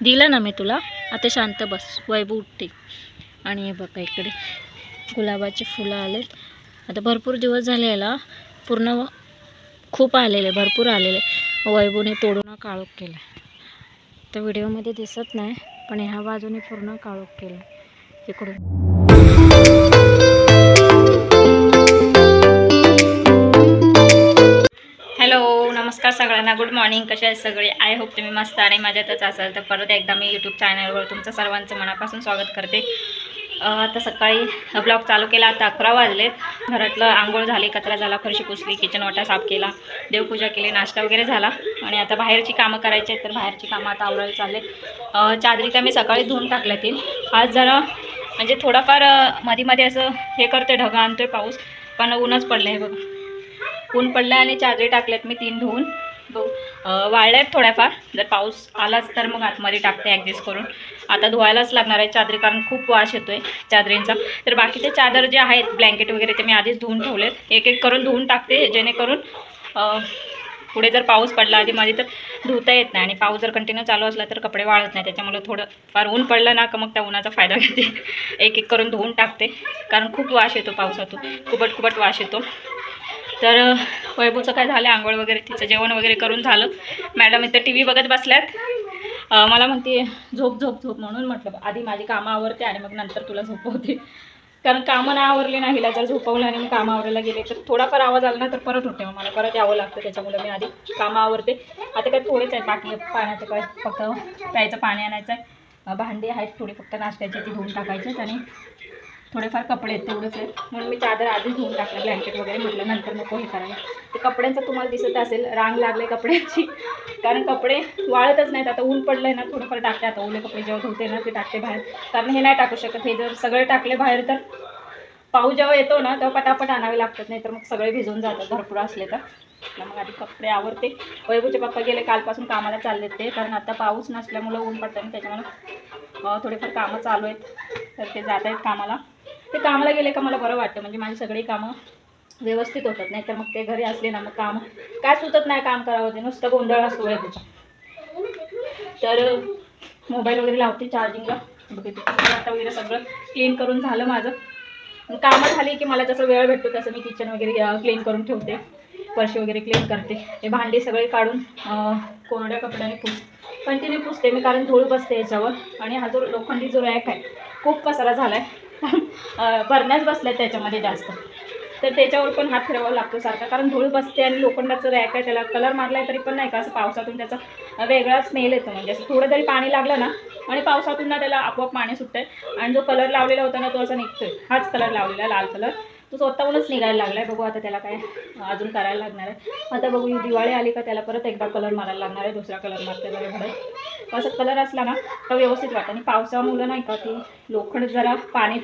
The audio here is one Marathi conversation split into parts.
दिलं ना मी तुला. आता शांत बस. वैभव उठते. आणि हे बघा इकडे. गुलाबाचे फुलं आलेत. आता भरपूर दिवस झाले याला. पूर्ण खूप आलेले भरपूर आलेले. वैभवने तोडून काळोख केला. तर व्हिडिओमध्ये दिसत नाही पण ह्या बाजूने पूर्ण काळोख केला. इकडून. सर्वांना गुड मॉर्निंग कसे आहेत सगळे? आय होप तुम्ही मस्त आणि मजातच असाल. तर परत एकदा मी यूट्यूब चॅनलवर तुमचं सर्वांचं मनापासून स्वागत करते. आता सकाळी ब्लॉग चालू केला. आता अकरा वाजलेत. घरातलं आंघोळ झाली कचरा झाला फरशी पुसली किचन वाटा साफ केला देवपूजा केली नाश्ता वगैरे झाला. आणि आता बाहेरची कामं करायची आहेत तर बाहेरची कामं आता आवरायला चालले चादरी तर मी सकाळी धुवून टाकल्यातील आज जरा म्हणजे थोडाफारमध्ये मध्ये असं हे करते ढगा आणतोय पाऊस. पण ऊनच पडलं आहे बघा. ऊन पडलं आणि चादरी टाकल्यात मी तीन धुवून. वाळल्या आहेत थोड्याफार. जर पाऊस आलाच तर मग आतमध्ये टाकते ॲडजस्ट करून. आता धुवायलाच लागणार आहे चादरी कारण खूप वाश येतो आहे चादरींचा. तर बाकीचे चादर जे आहेत ब्लँकेट वगैरे ते मी आधीच धुवून ठेवलेत. एक एक करून धुवून टाकते जेणेकरून पुढे जर पाऊस पडला आधी माझी तर धुता येत नाही. आणि पाऊस जर कंटिन्यू चालू असला तर कपडे वाळत नाही. त्याच्यामुळे थोडं फार ऊन पडलं ना का मग त्या उन्हाचा फायदा घेते. एक एक करून धुवून टाकते. कारण खूप वाश येतो पावसातून. कुबट कुबट वाश येतो. तर वैभवचं काय झालं? आंघोळ वगैरे तिचं जेवण वगैरे करून झालं. मॅडम इथं टी व्ही बघत बसल्यात. मला म्हणते झोप झोप झोप म्हणून म्हटलं आधी माझी कामं आवरते आणि मग नंतर तुला झोपवते. कारण कामं नाही आवरली नाही हिला जर झोपवलं आणि मी कामं आवरायला गेले तर थोडाफार आवाज आला ना तर परत होते. मग मला परत यावं लागतं त्याच्यामुळे मी आधी कामं आवरते. आता काय थोडेच आहे बाकी. पाण्याचं काय फक्त प्यायचं पाणी आणायचं आहे. भांडी आहेत थोडी फक्त नाश्त्याची ती धुवून टाकायची आणि थोडेफार कपडे आहेत तेवढंच म्हणून मी चादर आधीच धुवून टाकलं ब्लँकेट वगैरे म्हटलं नंतर नको हे करायला. ते कपड्यांचं तुम्हाला दिसत असेल रांग लागले कपड्यांची. कारण कपडे वाळतच नाहीत. आता ऊन पडलं आहे ना थोडंफार टाकते. आता ओले कपडे जेव्हा धुते ना ते टाकते बाहेर. कारण हे नाही टाकू शकत. हे जर सगळे टाकले बाहेर तर पाऊस जेव्हा येतो ना तेव्हा पटापट आणावे लागतात. नाही तर मग सगळे भिजून जातात भरपूर असले तर. मग आधी कपडे आवडते वैभवचे पप्पा गेले कालपासून कामाला चाललेत ते. कारण आता पाऊस नसल्यामुळं ऊन पडतं आणि त्याच्यामुळं थोडेफार कामं चालू आहेत. तर ते जात आहेत कामाला. ते कामाला गेले का मला बरं वाटतं. म्हणजे माझी सगळी कामं व्यवस्थित होतात. नाही तर मग ते घरी असले ना मग काम काय सुचत नाही काम करावं ते. नुसतं गोंधळ असतो वैभवचा तर मोबाईल वगैरे लावते चार्जिंगला आता वगैरे सगळं क्लीन करून झालं माझं. कामं झाली की मला जसं वेळ भेटतो तसं मी किचन वगैरे क्लीन करून ठेवते. फरशी वगैरे क्लीन करते. हे भांडी सगळे काढून कोरड्या कपड्याने पुस कंटिन्यू पुसते. मी कारण धूळ बसते याच्यावर. आणि हा जो लोखंडी जो रॅक आहे खूप पसारा झाला आहे भरण्याच बसल्या त्याच्यामध्ये जास्त. तर त्याच्यावर पण हात फिरवावा लागतो सारखा. कारण धूळ बसते आणि लोखंडाचं रॅक आहे त्याला कलर मारला तरी पण नाही का? असं पावसातून त्याचा वेगळा स्मेल येतो. म्हणजे असं थोडं जरी पाणी लागलं ना आणि पावसातून ना त्याला आपोआप पाणी सुटतंय. आणि जो कलर लावलेला होता ना तो असा निघतोय. हाच कलर लावलेला लाल कलर तो स्वतःहूनच निघायला लागलाय. बघू आता त्याला काय अजून करायला लागणार आहे. आता बघू दिवाळी आली का त्याला परत एकदा कलर मारायला लागणार आहे दुसरा कलर मारते जरा भरत असं कलर असला ना तर व्यवस्थित वाटतं. आणि पावसामुळं नाही का की लोखंड जरा पाणी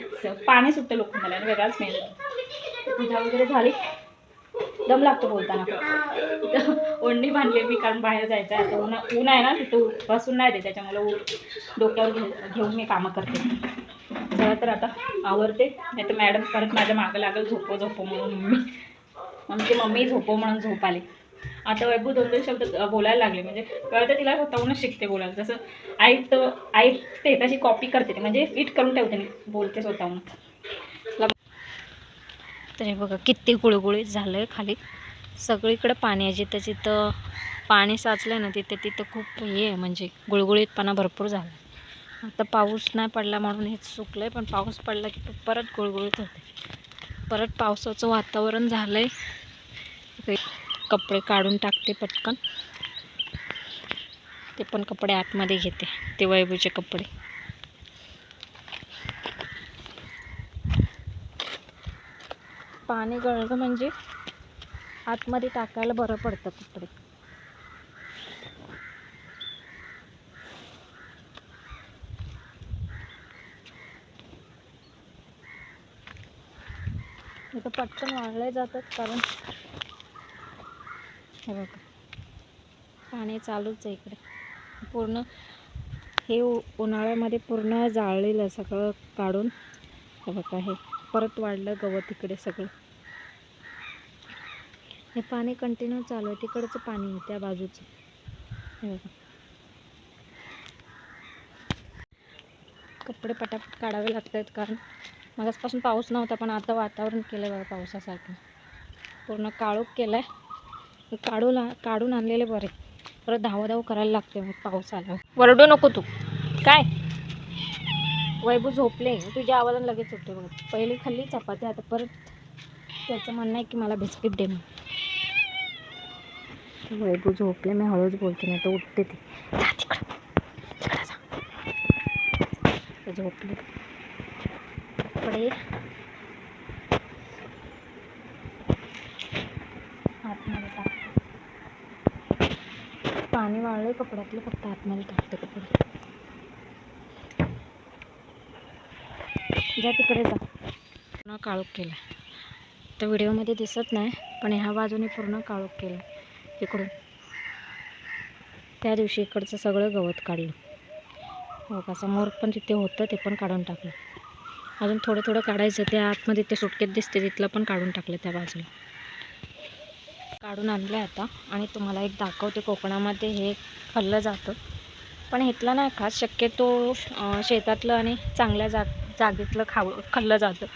पाणी सुटतं लोखंडाला आणि वेगळाच स्मेल पूजा वगैरे झाली. दम लागतो बोलताना. ओंडी बांधली मी कारण बाहेर जायचं आहे. आता ऊन ऊन आहे ना तिथं बसून नाही दे त्याच्यामुळे डोक्यावर घेऊन घेऊन मी कामं करते. चला तर आता आवडते नाही तर मॅडम परत माझ्या मागं लागेल झोपो झोपो म्हणून मम्मी मग ती मम्मी झोपो म्हणून झोप आली. आता वैभू दोन दोन शब्द बोलायला लागले. म्हणजे कळतं तिला स्वतःहूनच शिकते बोलायला. जसं ऐकतं ऐकते तशी कॉपी करते ते. म्हणजे फिट करून ठेवते मी बोलते स्वतःहून तर हे बघा किती गुळगुळीत झालं आहे खाली. सगळीकडे पाणी आहे. जिथं जिथं पाणी साचलं ना तिथे तिथं खूप हे आहे. म्हणजे गुळगुळीतपणा भरपूर झाला आता पाऊस नाही पडला म्हणून हे सुकलं आहे पण पाऊस पडला की परत गुळगुळीत होते. परत पावसाचं वातावरण झालं आहे कपडे काढून टाकते पटकन. ते पण कपडे आतमध्ये घेते ते वैभूचे कपडे. पाणी गळलं म्हणजे आतमध्ये टाकायला बरं पडतं कपडे. इथं पटकन वाळले जातात कारण हे बघा. पाणी चालूच आहे इकडे. पूर्ण हे उन्हाळ्यामध्ये पूर्ण जाळलेलं सगळं काढून. हे बघा हे परत वाढलं गवत इकडे सगळं. हे पाणी कंटिन्यू चालू आहे. तिकडचं पाणी आहे त्या बाजूचं. हे बघा. कपडे पटापट काढावे लागत आहेत कारण मगासपासून पाऊस नव्हता पण आता वातावरण केलं बघा पावसासारखं. पूर्ण काळोख केलं आहे काढू ला काढून आणलेले बरे. परत धावधाव करायला लागते मग पाऊस आला. वरडू नको तू. काय? वैभू झोपले. तुझ्या आवाजाने लगेच उठते बघ. पहिली खाल्ली चपाती आता परत त्याचं म्हणणं आहे की मला बिस्किट दे मग वैभू झोपले मी हळूच बोलते नाही तर उठते ती. झोपले. कपडे आतमध्ये टाकते काळे कपड्यातलं फक्त आतमध्ये टाकते कपडे. जा तिकडे जा. पूर्ण काळोख केला तर व्हिडिओमध्ये दिसत नाही पण ह्या बाजूने पूर्ण काळोख केला इकडून. त्या दिवशी इकडचं सगळं गवत काढलं. हो का? समोर पण तिथे होतं ते पण काढून टाकलं. अजून थोडं थोडं काढायचं ते आतमध्ये ते सुटकेत दिसते तिथलं पण काढून टाकलं त्या बाजूला. काढून आणलं आहे आता आणि तुम्हाला एक दाखवते कोकणामध्ये हे खाल्लं जातं. पण इथलं नाही खास शक्यतो शेतातलं आणि चांगल्या जाग जागेतलं खाव खाल्लं जातं.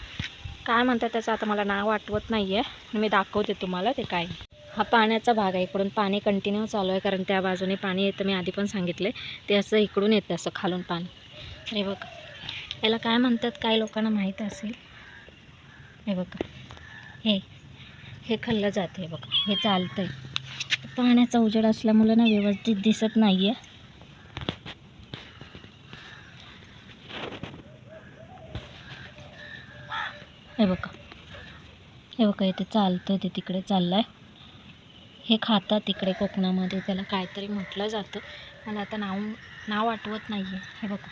काय म्हणतात त्याचं आता मला नाव आठवत नाही आहे मी दाखवते तुम्हाला ते काय. हा पाण्याचा भाग आहे इकडून. पाणी कंटिन्यू चालू आहे कारण त्या बाजूने पाणी येतं. मी आधी पण सांगितले ते असं इकडून येतं असं खालून पाणी. हे बघा. याला काय म्हणतात? काय लोकांना माहीत असेल? हे बघा. हे. हे खाल्लं जाते आहे बघा हे चालतं आहे पाण्याचा उजेड असल्यामुळं ना व्यवस्थित दिसत नाही आहे हे बघा हे बघा इथे चालतं ते तिकडे चाललं आहे हे खातात तिकडे कोकणामध्ये त्याला काहीतरी म्हटलं जातं. मला आता नाव नाव आठवत नाही आहे हे बघा.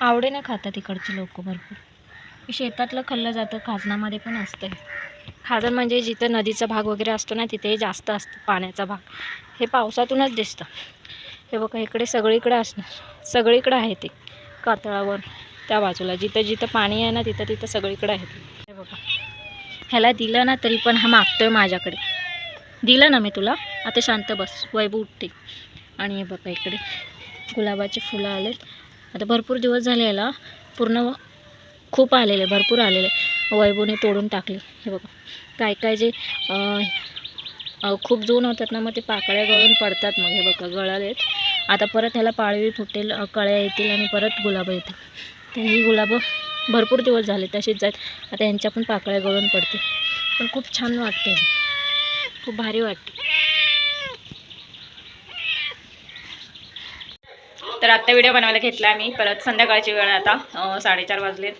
आवडीने खातात तिकडचे लोक भरपूर. शेतातलं खाल्लं जातं खाजणामध्ये पण असतं खाजण म्हणजे जिथं नदीचा भाग वगैरे असतो ना तिथे जास्त असतं पाण्याचा भाग. हे पावसातूनच दिसतं. हे बघा इकडे सगळीकडे असणार सगळीकडे आहे ते कातळावर त्या बाजूला. जिथं जिथं पाणी आहे ना तिथं तिथं सगळीकडे आहे ते. हे बघा. ह्याला दिलं ना तरी पण हा मागतोय माझ्याकडे. दिलं ना मी तुला? आता शांत बस. वैभव उठते. आणि हे बघा इकडे गुलाबाचे फुलं आलेत. आता भरपूर दिवस झाले याला. पूर्ण खूप आलेले भरपूर आलेले. वैभवने तोडून टाकले. हे बघा. काय काय जे खूप जून होतात ना मग ते पाकळ्या गळून पडतात मग. हे बघा गळालेत. आता परत ह्याला पाळवी फुटेल कळ्या येतील आणि परत गुलाबं येतील. तर ही गुलाबं भरपूर दिवस झाले तशीच जात आता यांच्या पण पाकळ्या गळून पडते पण खूप छान वाटते. खूप भारी वाटते. तर आत्ता व्हिडिओ बनवायला घेतला मी परत संध्याकाळची वेळ आता साडेचार वाजले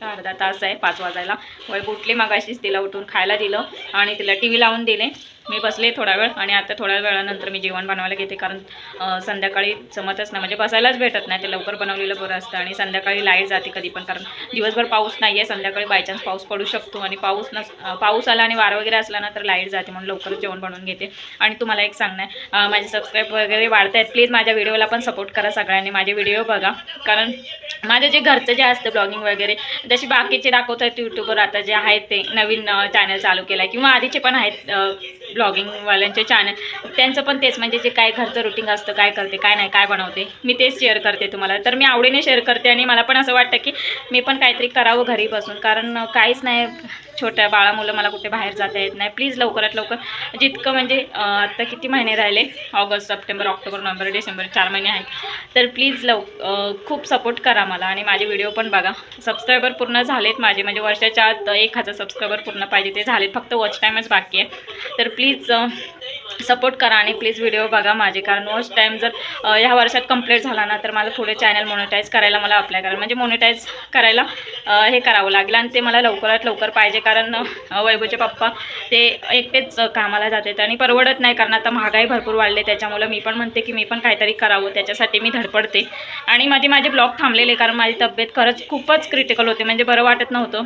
अर्धा तास आहे पाच वाजायला. वय उठली मागाशीच तिला उठून खायला दिलं आणि तिला टी व्ही लावून दिले. मी बसले थोडा वेळ आणि आता थोड्या वेळानंतर मी जेवण बनवायला घेते कारण संध्याकाळी जमतच नाही. म्हणजे बसायलाच भेटत नाही. ते लवकर बनवलेलं बरं असतं आणि संध्याकाळी लाइट जाते कधी पण कारण दिवसभर पाऊस नाही आहे संध्याकाळी बायचान्स पाऊस पडू शकतो आणि पाऊस नस पाऊस आला आणि वार वगैरे असला ना तर लाइट जाते. म्हणून लवकरच जेवण बनवून घेते. आणि तुम्हाला एक सांगणं आहे माझे सबस्क्राईब वगैरे वाढत आहेत प्लीज माझ्या व्हिडिओला पण सपोर्ट करा सगळ्यांनी. माझे व्हिडिओ बघा. कारण माझं जे घरचं जे असतं ब्लॉगिंग वगैरे जशी बाकीचे दाखवत आहेत यूट्यूबवर आता जे आहेत ते नवीन चॅनल चालू केलं आहे किंवा आधीचे पण आहेत ब्लॉगिंगवाल्यांचे चॅनल त्यांचं पण तेच म्हणजे जे काय घरचं रुटीन असतं काय करते काय नाही काय बनवते मी तेच शेअर करते तुम्हाला. तर मी आवडीने शेअर करते आणि मला पण असं वाटतं की मी पण काहीतरी करावं घरी बसून. कारण काहीच नाही छोट्या बाळामुलं मला कुठे बाहेर जाता येत नाही. प्लीज लवकरात लवकर जितकं म्हणजे आत्ता किती महिने राहिले? August September October November December चार महिने आहेत. तर प्लीज लव खूप सपोर्ट करा मला आणि माझे व्हिडिओ पण बघा. सबस्क्रायबर पूर्ण झालेत माझे म्हणजे वर्षाच्या आत एक हजार सबस्क्रायबर पूर्ण पाहिजे ते झालेत. फक्त वॉच टाईमच बाकी आहे. तर प्लीज सपोर्ट करा आणि प्लीज व्हिडिओ बघा माझे कारण वॉच टाईम जर ह्या वर्षात कंप्लीट झाला ना तर मला पुढे चॅनल मोनिटाईज करायला मला अप्लाय म्हणजे करायला म्हणजे मोनिटाईज करायला हे करावं लागेल आणि ते मला लवकरात लवकर पाहिजे कारण वैभवचे पप्पा ते एकटेच कामाला जातात आणि परवडत नाही कारण आता महागाई भरपूर वाढले त्याच्यामुळं मी पण म्हणते की मी पण काहीतरी करावं त्याच्यासाठी मी धडपडते. आणि माझे माझे ब्लॉग थांबलेले कारण माझी तब्येत खरंच खूपच क्रिटिकल होते म्हणजे बरं वाटत नव्हतं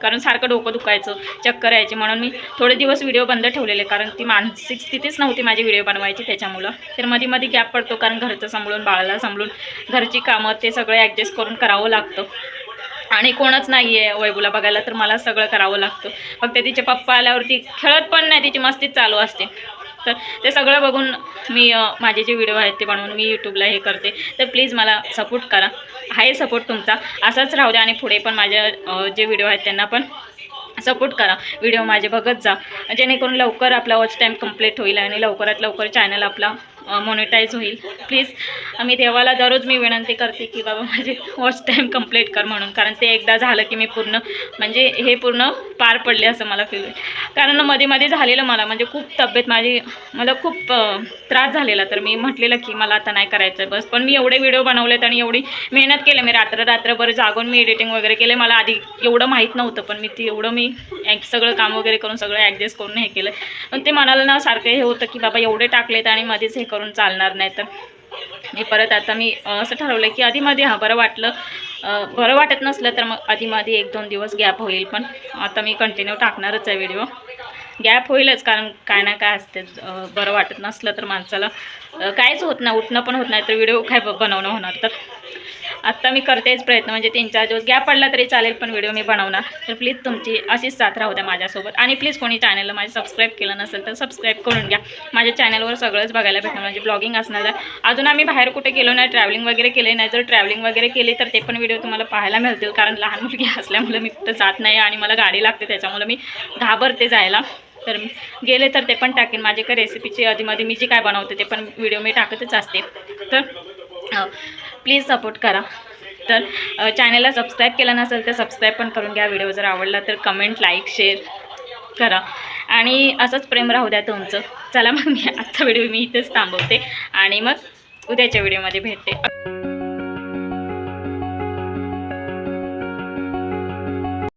कारण सारखं डोकं दुखायचं चक्कर यायची म्हणून मी थोडे दिवस व्हिडिओ बंद ठेवलेले कारण ती मानसिक स्थिती स्थितीच नव्हती माझी व्हिडिओ बनवायची त्याच्यामुळं. तर मध्ये मध्ये गॅप पडतो कारण घरचं सांभाळून बाळाला सांभाळून घरची कामं ते सगळं ॲडजस्ट करून करावं लागतं. आणि कोणच नाही आहे वैभूला बघायला तर मला सगळं करावं लागतं. फक्त तिचे पप्पा आल्यावरती खेळत पण नाही तिची मस्तीच चालू असते. तर ते सगळं बघून मी माझे जे व्हिडिओ आहेत ते बनवून मी यूट्यूबला हे करते. तर प्लीज मला सपोर्ट करा. आहे सपोर्ट तुमचा. असाच राहू द्या आणि पुढे पण माझ्या जे व्हिडिओ आहेत त्यांना पण सपोर्ट करा. व्हिडिओ माझे बघत जा. जेणेकरून लवकर आपला वॉच टाईम कंप्लीट होईल आणि लवकरात लवकर चॅनल आपला मॉनिटाईज होईल. प्लीज मी देवाला दररोज मी विनंती करते की बाबा माझे वॉच टाईम कंप्लीट कर म्हणून. कारण ते एकदा झालं की मी पूर्ण म्हणजे हे पूर्ण पार पडले असं मला फील होईल. कारण मध्ये मध्ये झालेलं मला म्हणजे खूप तब्येत माझी मला खूप त्रास झालेला. तर मी म्हटलेलं की मला आता नाही करायचं बस. पण मी एवढे व्हिडिओ बनवलेत आणि एवढी मेहनत केली. मी रात्र रात्रभर जागून मी एडिटिंग वगैरे केले. मला आधी एवढं माहीत नव्हतं पण मी ते एवढं मी सगळं काम वगैरे करून सगळं ॲडजस्ट करून हे केलं. पण ते मनाला ना सारखं हे होतं की बाबा एवढे टाकलेत आणि मध्येच हे करून चालणार नाही तर. मी परत आता मी असं ठरवलं की आधीमध्ये हां बरं वाटलं. बरं वाटत नसलं तर मग आधीमध्ये एक दोन दिवस गॅप होईल पण आता मी कंटिन्यू टाकणारच आहे व्हिडिओ. गॅप होईलच कारण काय ना काय असते बरं वाटत नसलं तर माणसाला काहीच होत नाही उठणं पण होत नाही तर व्हिडिओ काय ब- बनवणं होणार तर. आत्ता मी करतेच प्रयत्न म्हणजे तीन चार दिवस गॅप पडला तरी चालेल पण व्हिडिओ मी बनवणार. तर प्लीज तुमची अशीच साथ राहू द्या माझ्यासोबत. आणि प्लीज कोणी चॅनलला माझे सबस्क्राईब केलं नसेल तर सबस्क्राईब करून घ्या. माझ्या चॅनलवर सगळंच बघायला भेटणार म्हणजे ब्लॉगिंग असणार अजून आम्ही बाहेर कुठे गेलो नाही ट्रॅव्हलिंग वगैरे केले नाही. जर ट्रॅव्हलिंग वगैरे केली तर ते पण व्हिडिओ तुम्हाला पाहायला मिळतील कारण लहान मुलगी असल्यामुळे मी कुठं जात नाही आणि मला गाडी लागते त्याच्यामुळे मी घाबरते जायला. तर गेले तर ते पण टाकेन. माझे काही रेसिपीची आधीमध्ये मी जी काय बनवते ते पण व्हिडिओ मी टाकतच असते. तर प्लीज सपोर्ट करा. तर चॅनलला सबस्क्राईब केलं नसेल तर सबस्क्राईब पण करून घ्या. व्हिडिओ जर आवडला तर कमेंट लाईक शेअर करा. आणि असंच प्रेम राहू द्या तुमचं. चला मग मी आजचा व्हिडिओ मी इथेच थांबवते. आणि मग उद्याच्या व्हिडिओमध्ये भेटते.